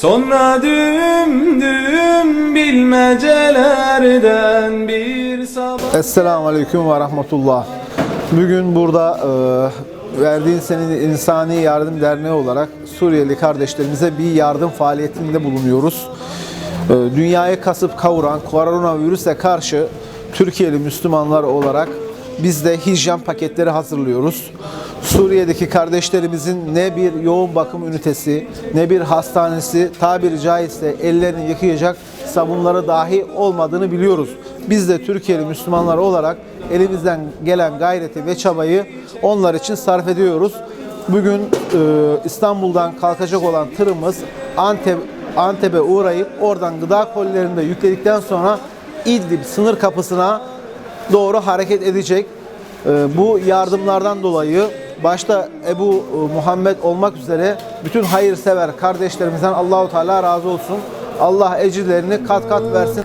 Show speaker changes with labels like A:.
A: Sonra düğüm düğüm bilmecelerden bir sabah
B: Esselamu Aleyküm ve Rahmetullah. Bugün burada e, Verdiğin Senin İnsani Yardım Derneği olarak Suriyeli kardeşlerimize bir yardım faaliyetinde bulunuyoruz. E, dünyayı kasıp kavuran koronavirüse karşı Türkiye'li Müslümanlar olarak biz de hijyen paketleri hazırlıyoruz. Suriye'deki kardeşlerimizin ne bir yoğun bakım ünitesi, ne bir hastanesi, tabiri caizse ellerini yıkayacak sabunları dahi olmadığını biliyoruz. Biz de Türkiye'li Müslümanlar olarak elimizden gelen gayreti ve çabayı onlar için sarf ediyoruz. Bugün e, İstanbul'dan kalkacak olan tırımız Antep Antep'e uğrayıp oradan gıda kolilerini yükledikten sonra İdlib sınır kapısına doğru hareket edecek. Ee, Bu yardımlardan dolayı başta Ebu e, Muhammed olmak üzere bütün hayırsever kardeşlerimizden Allahu Teala razı olsun. Allah ecirlerini kat kat versin.